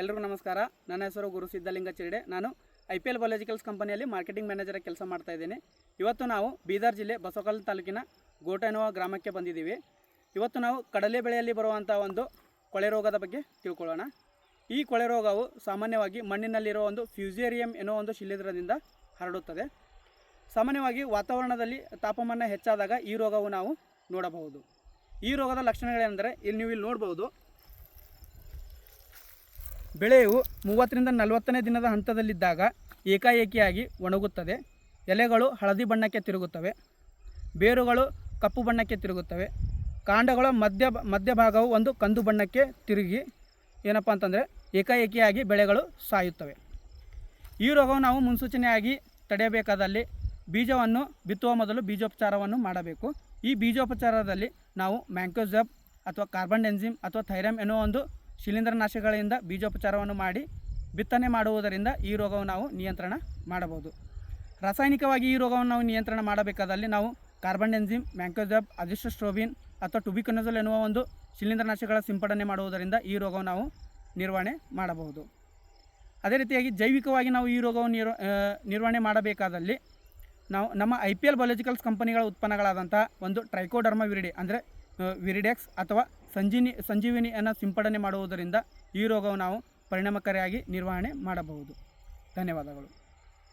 ಎಲ್ರಿಗೂ ನಮಸ್ಕಾರ. ನನ್ನ ಹೆಸರು ಗುರು ಸಿದ್ಧಲಿಂಗ ಚಿರಡೆ. ನಾನು ಐ ಪಿ ಎಲ್ ಬಯಾಲಜಿಕಲ್ಸ್ ಕಂಪನಿಯಲ್ಲಿ ಮಾರ್ಕೆಟಿಂಗ್ ಮ್ಯಾನೇಜರ್ ಕೆಲಸ ಮಾಡ್ತಾ ಇದ್ದೀನಿ. ಇವತ್ತು ನಾವು ಬೀದರ್ ಜಿಲ್ಲೆ ಬಸವಕಲ್ ತಾಲೂಕಿನ ಗೋಟೆನೋವ ಗ್ರಾಮಕ್ಕೆ ಬಂದಿದ್ದೀವಿ. ಇವತ್ತು ನಾವು ಕಡಲೆ ಬೆಳೆಯಲ್ಲಿ ಬರುವಂಥ ಒಂದು ಕೊಳೆ ರೋಗದ ಬಗ್ಗೆ ತಿಳ್ಕೊಳ್ಳೋಣ. ಈ ಕೊಳೆ ರೋಗವು ಸಾಮಾನ್ಯವಾಗಿ ಮಣ್ಣಿನಲ್ಲಿರೋ ಒಂದು ಫ್ಯೂಸೇರಿಯಂ ಎನ್ನುವ ಒಂದು ಶಿಲೀಂಧ್ರದಿಂದ ಹರಡುತ್ತದೆ. ಸಾಮಾನ್ಯವಾಗಿ ವಾತಾವರಣದಲ್ಲಿ ತಾಪಮಾನ ಹೆಚ್ಚಾದಾಗ ಈ ರೋಗವು ನಾವು ನೋಡಬಹುದು. ಈ ರೋಗದ ಲಕ್ಷಣಗಳೇನೆಂದರೆ ಇಲ್ಲಿ ನೀವು ಇಲ್ಲಿ ನೋಡ್ಬೋದು. ಬೆಳೆಯು ಮೂವತ್ತರಿಂದ ನಲವತ್ತನೇ ದಿನದ ಹಂತದಲ್ಲಿದ್ದಾಗ ಏಕಾಏಕಿಯಾಗಿ ಒಣಗುತ್ತದೆ. ಎಲೆಗಳು ಹಳದಿ ಬಣ್ಣಕ್ಕೆ ತಿರುಗುತ್ತವೆ. ಬೇರುಗಳು ಕಪ್ಪು ಬಣ್ಣಕ್ಕೆ ತಿರುಗುತ್ತವೆ. ಕಾಂಡಗಳ ಮಧ್ಯ ಮಧ್ಯಭಾಗವು ಒಂದು ಕಂದು ಬಣ್ಣಕ್ಕೆ ತಿರುಗಿ, ಏನಪ್ಪ ಅಂತಂದರೆ ಏಕಾಏಕಿಯಾಗಿ ಬೆಳೆಗಳು ಸಾಯುತ್ತವೆ. ಈ ರೋಗವು ನಾವು ಮುನ್ಸೂಚನೆಯಾಗಿ ತಡೆಯಬೇಕಾದಲ್ಲಿ ಬೀಜವನ್ನು ಬಿತ್ತುವ ಮೊದಲು ಬೀಜೋಪಚಾರವನ್ನು ಮಾಡಬೇಕು. ಈ ಬೀಜೋಪಚಾರದಲ್ಲಿ ನಾವು ಮ್ಯಾಂಕೋಜಬ್ ಅಥವಾ ಕಾರ್ಬನ್ ಎನ್ಜಿಮ್ ಅಥವಾ ಥೈರಮ್ ಎನ್ನುವ ಒಂದು ಶಿಲೀಂಧ್ರನಾಶಕಗಳಿಂದ ಬೀಜೋಪಚಾರವನ್ನು ಮಾಡಿ ಬಿತ್ತನೆ ಮಾಡುವುದರಿಂದ ಈ ರೋಗವನ್ನು ನಾವು ನಿಯಂತ್ರಣ ಮಾಡಬಹುದು. ರಾಸಾಯನಿಕವಾಗಿ ಈ ರೋಗವನ್ನು ನಾವು ನಿಯಂತ್ರಣ ಮಾಡಬೇಕಾದಲ್ಲಿ ನಾವು ಕಾರ್ಬನ್ ಎನ್ಜಿಮ್ ಮ್ಯಾಂಕೋಜಬ್ ಅಜಿಸ್ಟ್ರೋಬಿನ್ ಅಥವಾ ಟುಬಿಕೊನಜಲ್ ಎನ್ನುವ ಒಂದು ಶಿಲೀಂಧ್ರನಾಶಗಳ ಸಿಂಪಡಣೆ ಮಾಡುವುದರಿಂದ ಈ ರೋಗವನ್ನು ನಾವು ನಿರ್ವಹಣೆ ಮಾಡಬಹುದು. ಅದೇ ರೀತಿಯಾಗಿ ಜೈವಿಕವಾಗಿ ನಾವು ಈ ರೋಗವನ್ನು ನಿರ್ ನಿರ್ವಹಣೆ ಮಾಡಬೇಕಾದಲ್ಲಿ ನಾವು ನಮ್ಮ ಐ ಪಿ ಎಲ್ ಬಯಾಲಜಿಕಲ್ಸ್ ಕಂಪನಿಗಳ ಉತ್ಪನ್ನಗಳಾದಂಥ ಒಂದು ಟ್ರೈಕೋಡರ್ಮಾ ವಿರಿಡಿ ಅಂದರೆ ವಿರಿಡೆಕ್ಸ್ ಅಥವಾ ಸಂಜೀನಿ ಸಂಜೀವಿನಿಯನ್ನು ಸಿಂಪಡಣೆ ಮಾಡುವುದರಿಂದ ಈ ರೋಗವು ನಾವು ಪರಿಣಾಮಕಾರಿಯಾಗಿ ನಿರ್ವಹಣೆ ಮಾಡಬಹುದು. ಧನ್ಯವಾದಗಳು.